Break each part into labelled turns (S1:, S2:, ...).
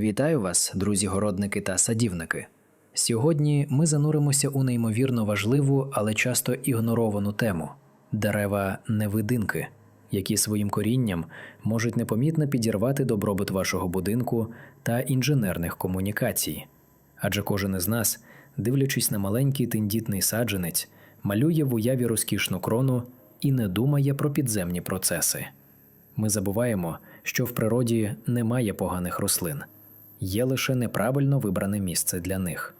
S1: Вітаю вас, друзі-городники та садівники. Сьогодні ми зануримося у неймовірно важливу, але часто ігноровану тему дерева невидимки, які своїм корінням можуть непомітно підірвати добробут вашого будинку та інженерних комунікацій. Адже кожен із нас, дивлячись на маленький тендітний саджанець, малює в уяві розкішну крону і не думає про підземні процеси. Ми забуваємо, що в природі немає поганих рослин, є лише неправильно вибране місце для них.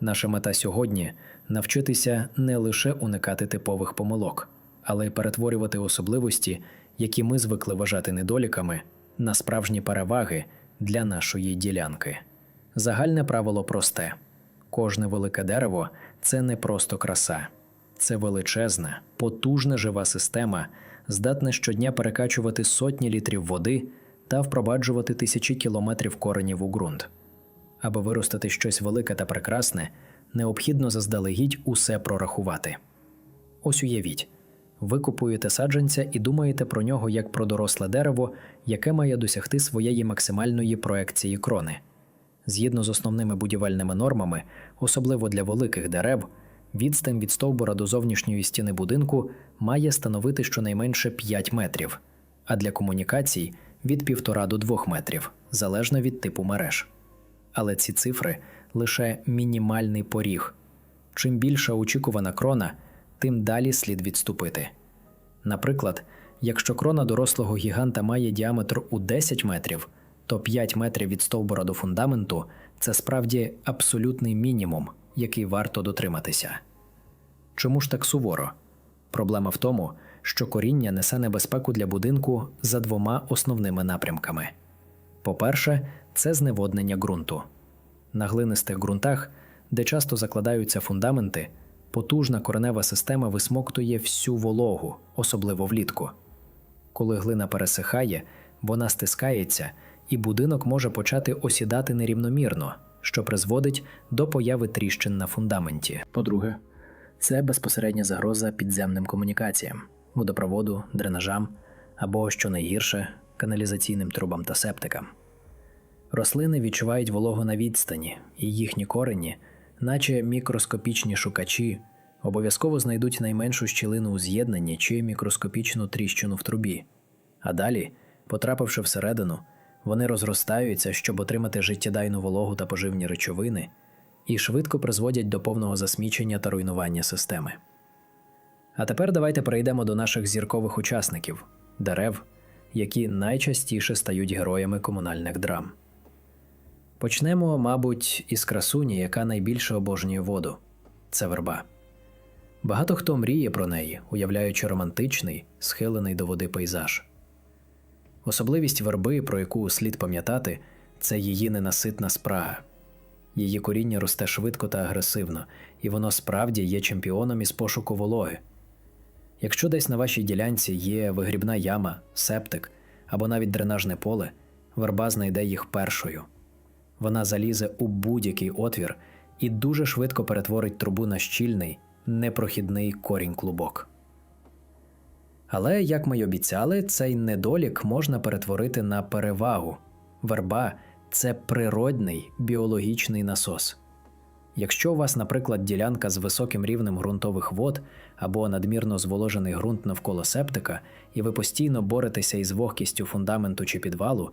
S1: Наша мета сьогодні навчитися не лише уникати типових помилок, але й перетворювати особливості, які ми звикли вважати недоліками, на справжні переваги для нашої ділянки. Загальне правило просте: кожне велике дерево це не просто краса, це величезна, потужна жива система, здатна щодня перекачувати сотні літрів води та впроваджувати тисячі кілометрів коренів у ґрунт. Аби виростити щось велике та прекрасне, необхідно заздалегідь усе прорахувати. Ось уявіть, ви купуєте саджанця і думаєте про нього як про доросле дерево, яке має досягти своєї максимальної проекції крони. Згідно з основними будівельними нормами, особливо для великих дерев, відстань від стовбура до зовнішньої стіни будинку має становити щонайменше 5 метрів, а для комунікацій від 1,5 до 2 метрів, залежно від типу мереж. Але ці цифри лише мінімальний поріг. Чим більша очікувана крона, тим далі слід відступити. Наприклад, якщо крона дорослого гіганта має діаметр у 10 метрів, то 5 метрів від стовбура до фундаменту це справді абсолютний мінімум, який варто дотриматися. Чому ж так суворо? Проблема в тому, що коріння несе небезпеку для будинку за двома основними напрямками. По-перше, це зневоднення ґрунту. На глинистих ґрунтах, де часто закладаються фундаменти, потужна коренева система висмоктує всю вологу, особливо влітку. Коли глина пересихає, вона стискається, і будинок може почати осідати нерівномірно, що призводить до появи тріщин на фундаменті. По-друге, це безпосередня загроза підземним комунікаціям, водопроводу, дренажам або, що найгірше, каналізаційним трубам та септикам. Рослини відчувають вологу на відстані, і їхні корені, наче мікроскопічні шукачі, обов'язково знайдуть найменшу щілину у з'єднанні чи мікроскопічну тріщину в трубі. А далі, потрапивши всередину, вони розростаються, щоб отримати життєдайну вологу та поживні речовини, і швидко призводять до повного засмічення та руйнування системи. А тепер давайте перейдемо до наших зіркових учасників дерев, які найчастіше стають героями комунальних драм. Почнемо, мабуть, із красуні, яка найбільше обожнює воду це верба. Багато хто мріє про неї, уявляючи романтичний, схилений до води пейзаж. Особливість верби, про яку слід пам'ятати, це її ненаситна спрага. Її коріння росте швидко та агресивно, і воно справді є чемпіоном із пошуку вологи. Якщо десь на вашій ділянці є вигрібна яма, септик або навіть дренажне поле, верба знайде їх першою. Вона залізе у будь-який отвір і дуже швидко перетворить трубу на щільний, непрохідний корінь клубок. Але, як ми й обіцяли, цей недолік можна перетворити на перевагу. Верба це природний біологічний насос. Якщо у вас, наприклад, ділянка з високим рівнем ґрунтових вод або надмірно зволожений ґрунт навколо септика, і ви постійно боретеся із вогкістю фундаменту чи підвалу,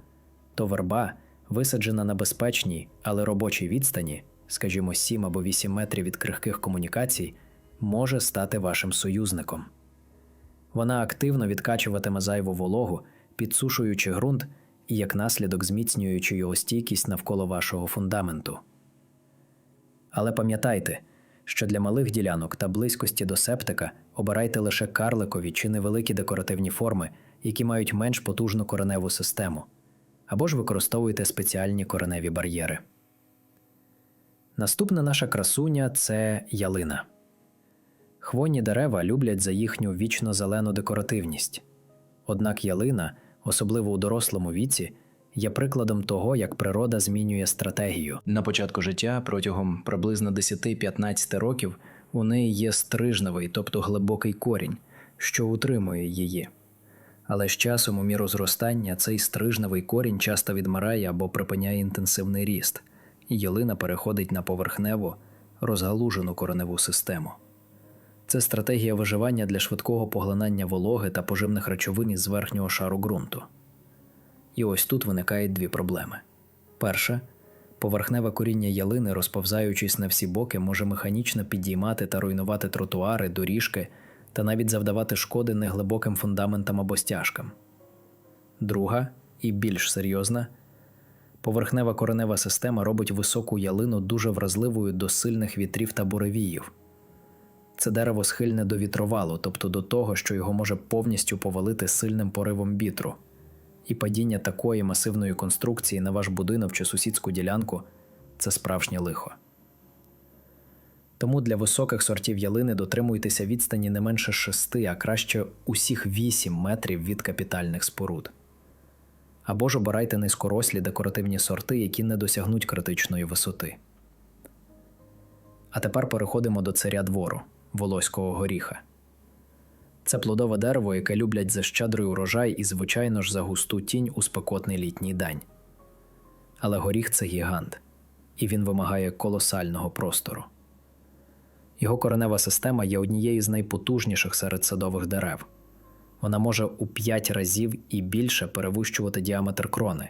S1: то верба, висаджена на безпечній, але робочій відстані, скажімо, 7 або 8 метрів від крихких комунікацій, може стати вашим союзником. Вона активно відкачуватиме зайву вологу, підсушуючи ґрунт і як наслідок зміцнюючи його стійкість навколо вашого фундаменту. Але пам'ятайте, що для малих ділянок та близькості до септика обирайте лише карликові чи невеликі декоративні форми, які мають менш потужну кореневу систему, або ж використовуйте спеціальні кореневі бар'єри. Наступна наша красуня це ялина. Хвойні дерева люблять за їхню вічно зелену декоративність. Однак ялина, особливо у дорослому віці, є прикладом того, як природа змінює стратегію. На початку життя протягом приблизно 10-15 років у неї є стрижневий, тобто глибокий корінь, що утримує її. Але з часом у міру зростання цей стрижневий корінь часто відмирає або припиняє інтенсивний ріст, і ялина переходить на поверхневу, розгалужену кореневу систему. Це стратегія виживання для швидкого поглинання вологи та поживних речовин із верхнього шару ґрунту. І ось тут виникають дві проблеми. Перша поверхневе коріння ялини, розповзаючись на всі боки, може механічно підіймати та руйнувати тротуари, доріжки та навіть завдавати шкоди неглибоким фундаментам або стяжкам. Друга і більш серйозна поверхнева коренева система робить високу ялину дуже вразливою до сильних вітрів та буревіїв. Це дерево схильне до вітровалу, тобто до того, що його може повністю повалити сильним поривом вітру. І падіння такої масивної конструкції на ваш будинок чи сусідську ділянку це справжнє лихо. Тому для високих сортів ялини дотримуйтеся відстані не менше 6, а краще усіх 8 метрів від капітальних споруд. Або ж обирайте низькорослі декоративні сорти, які не досягнуть критичної висоти. А тепер переходимо до царя двору волоського горіха. Це плодове дерево, яке люблять за щедрий урожай і, звичайно ж, за густу тінь у спекотний літній день. Але горіх це гігант, і він вимагає колосального простору. Його коренева система є однією з найпотужніших серед садових дерев. Вона може у 5 разів і більше перевищувати діаметр крони.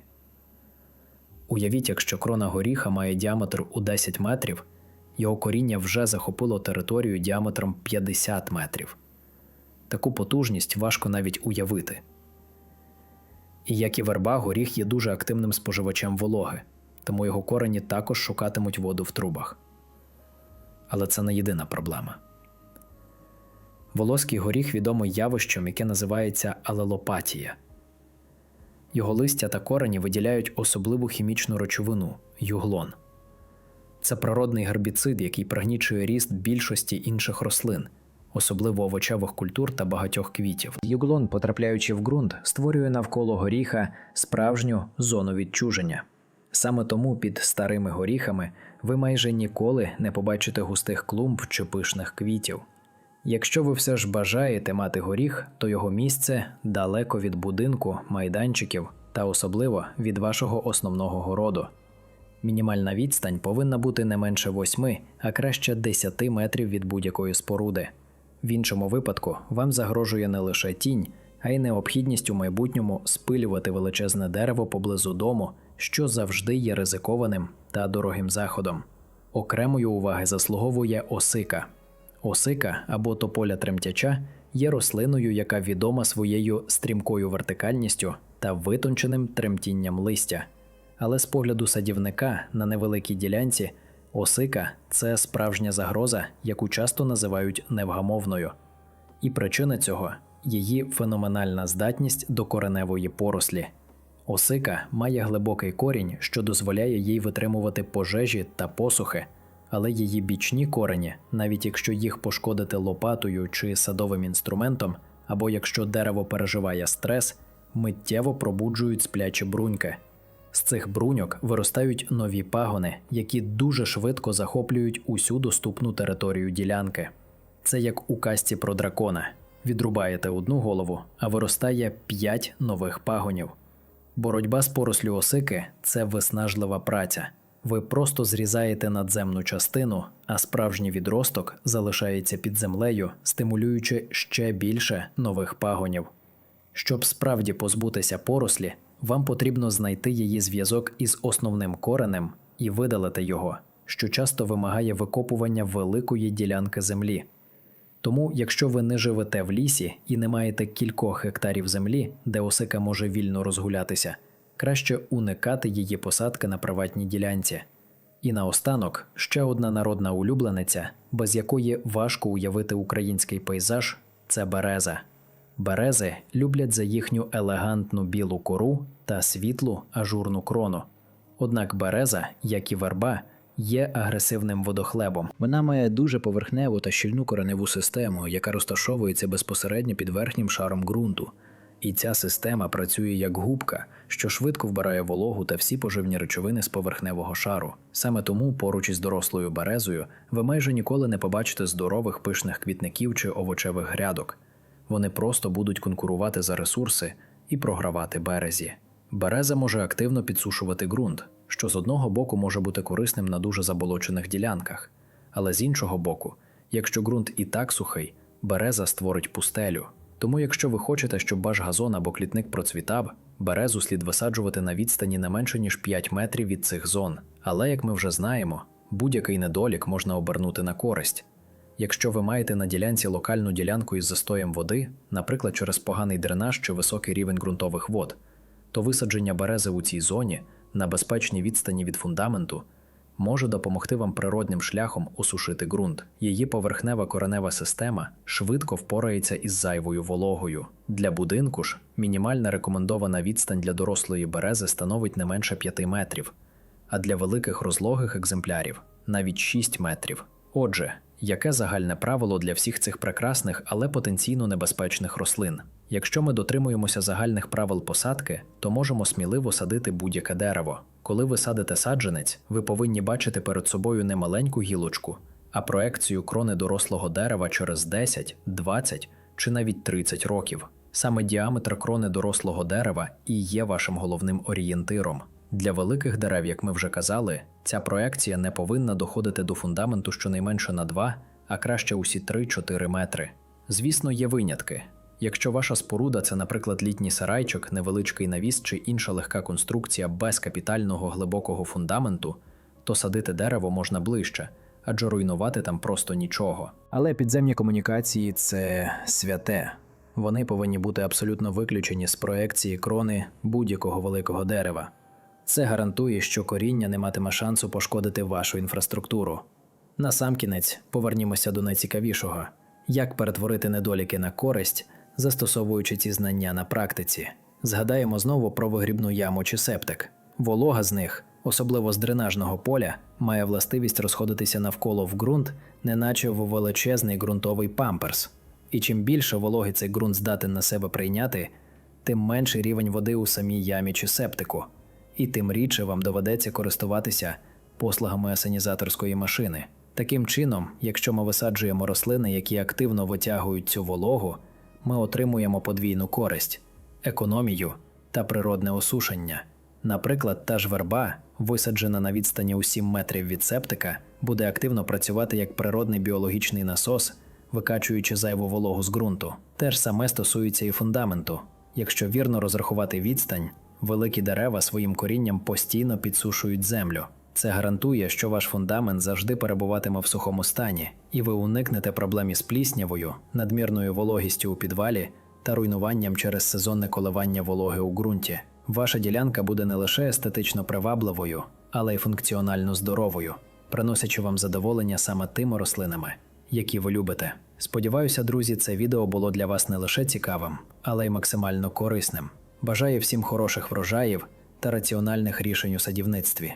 S1: Уявіть, якщо крона горіха має діаметр у 10 метрів, його коріння вже захопило територію діаметром 50 метрів. Таку потужність важко навіть уявити. І як і верба, горіх є дуже активним споживачем вологи, тому його корені також шукатимуть воду в трубах. Але це не єдина проблема. Волоський горіх відомий явищем, яке називається алелопатія. Його листя та корені виділяють особливу хімічну речовину юглон. Це природний гербіцид, який пригнічує ріст більшості інших рослин, особливо овочевих культур та багатьох квітів. Юглон, потрапляючи в ґрунт, створює навколо горіха справжню зону відчуження. Саме тому під старими горіхами ви майже ніколи не побачите густих клумб чи пишних квітів. Якщо ви все ж бажаєте мати горіх, то його місце далеко від будинку, майданчиків та особливо від вашого основного городу. Мінімальна відстань повинна бути не менше 8, а краще 10 метрів від будь-якої споруди. В іншому випадку вам загрожує не лише тінь, а й необхідність у майбутньому спилювати величезне дерево поблизу дому, що завжди є ризикованим та дорогим заходом. Окремої уваги заслуговує осика. Осика або тополя тремтяча є рослиною, яка відома своєю стрімкою вертикальністю та витонченим тремтінням листя. Але з погляду садівника на невеликій ділянці осика це справжня загроза, яку часто називають невгамовною. І причина цього її феноменальна здатність до кореневої порослі. Осика має глибокий корінь, що дозволяє їй витримувати пожежі та посухи, але її бічні корені, навіть якщо їх пошкодити лопатою чи садовим інструментом, або якщо дерево переживає стрес, миттєво пробуджують сплячі бруньки. З цих бруньок виростають нові пагони, які дуже швидко захоплюють усю доступну територію ділянки. Це як у казці про дракона: відрубаєте одну голову, а виростає п'ять нових пагонів. Боротьба з порослю осики це виснажлива праця. Ви просто зрізаєте надземну частину, а справжній відросток залишається під землею, стимулюючи ще більше нових пагонів. Щоб справді позбутися порослі, вам потрібно знайти її зв'язок із основним коренем і видалити його, що часто вимагає викопування великої ділянки землі. Тому, якщо ви не живете в лісі і не маєте кількох гектарів землі, де осика може вільно розгулятися, краще уникати її посадки на приватній ділянці. І наостанок ще одна народна улюблениця, без якої важко уявити український пейзаж це береза. Берези люблять за їхню елегантну білу кору та світлу ажурну крону. Однак береза, як і верба, є агресивним водохлебом. Вона має дуже поверхневу та щільну кореневу систему, яка розташовується безпосередньо під верхнім шаром ґрунту. І ця система працює як губка, що швидко вбирає вологу та всі поживні речовини з поверхневого шару. Саме тому, поруч із дорослою березою, ви майже ніколи не побачите здорових пишних квітників чи овочевих грядок. Вони просто будуть конкурувати за ресурси і програвати березі. Береза може активно підсушувати ґрунт, що з одного боку може бути корисним на дуже заболочених ділянках, але з іншого боку, якщо ґрунт і так сухий, береза створить пустелю. Тому, якщо ви хочете, щоб ваш газон або клітник процвітав, березу слід висаджувати на відстані не менше ніж 5 метрів від цих зон. Але, як ми вже знаємо, будь-який недолік можна обернути на користь. Якщо ви маєте на ділянці локальну ділянку із застоєм води, наприклад, через поганий дренаж чи високий рівень ґрунтових вод, то висадження берези у цій зоні на безпечній відстані від фундаменту може допомогти вам природним шляхом осушити ґрунт. Її поверхнева коренева система швидко впорається із зайвою вологою. Для будинку ж мінімальна рекомендована відстань для дорослої берези становить не менше 5 метрів, а для великих розлогих екземплярів навіть 6 метрів. Отже, яке загальне правило для всіх цих прекрасних, але потенційно небезпечних рослин? Якщо ми дотримуємося загальних правил посадки, то можемо сміливо садити будь-яке дерево. Коли ви садите саджанець, ви повинні бачити перед собою не маленьку гілочку, а проекцію крони дорослого дерева через 10, 20 чи навіть 30 років. Саме діаметр крони дорослого дерева і є вашим головним орієнтиром. Для великих дерев, як ми вже казали, ця проекція не повинна доходити до фундаменту щонайменше на 2, а краще усі 3-4 метри. Звісно, є винятки. Якщо ваша споруда це, наприклад, літній сарайчик, невеличкий навіс чи інша легка конструкція без капітального глибокого фундаменту, то садити дерево можна ближче, адже руйнувати там просто нічого. Але підземні комунікації це святе. Вони повинні бути абсолютно виключені з проекції крони будь-якого великого дерева. Це гарантує, що коріння не матиме шансу пошкодити вашу інфраструктуру. Насамкінець повернімося до найцікавішого: як перетворити недоліки на користь, застосовуючи ці знання на практиці. Згадаємо знову про вигрібну яму чи септик. Волога з них, особливо з дренажного поля, має властивість розходитися навколо в ґрунт, неначе в величезний ґрунтовий памперс. І чим більше вологи цей ґрунт здатен на себе прийняти, тим менший рівень води у самій ямі чи септику, і тим рідше вам доведеться користуватися послугами асенізаторської машини. Таким чином, якщо ми висаджуємо рослини, які активно витягують цю вологу, ми отримуємо подвійну користь, економію та природне осушення. Наприклад, та ж верба, висаджена на відстані у 7 метрів від септика, буде активно працювати як природний біологічний насос, викачуючи зайву вологу з ґрунту. Те ж саме стосується і фундаменту. Якщо вірно розрахувати відстань, великі дерева своїм корінням постійно підсушують землю. Це гарантує, що ваш фундамент завжди перебуватиме в сухому стані, і ви уникнете проблем із пліснявою, надмірною вологістю у підвалі та руйнуванням через сезонне коливання вологи у ґрунті. Ваша ділянка буде не лише естетично привабливою, але й функціонально здоровою, приносячи вам задоволення саме тими рослинами, які ви любите. Сподіваюся, друзі, це відео було для вас не лише цікавим, але й максимально корисним. Бажаю всім хороших врожаїв та раціональних рішень у садівництві.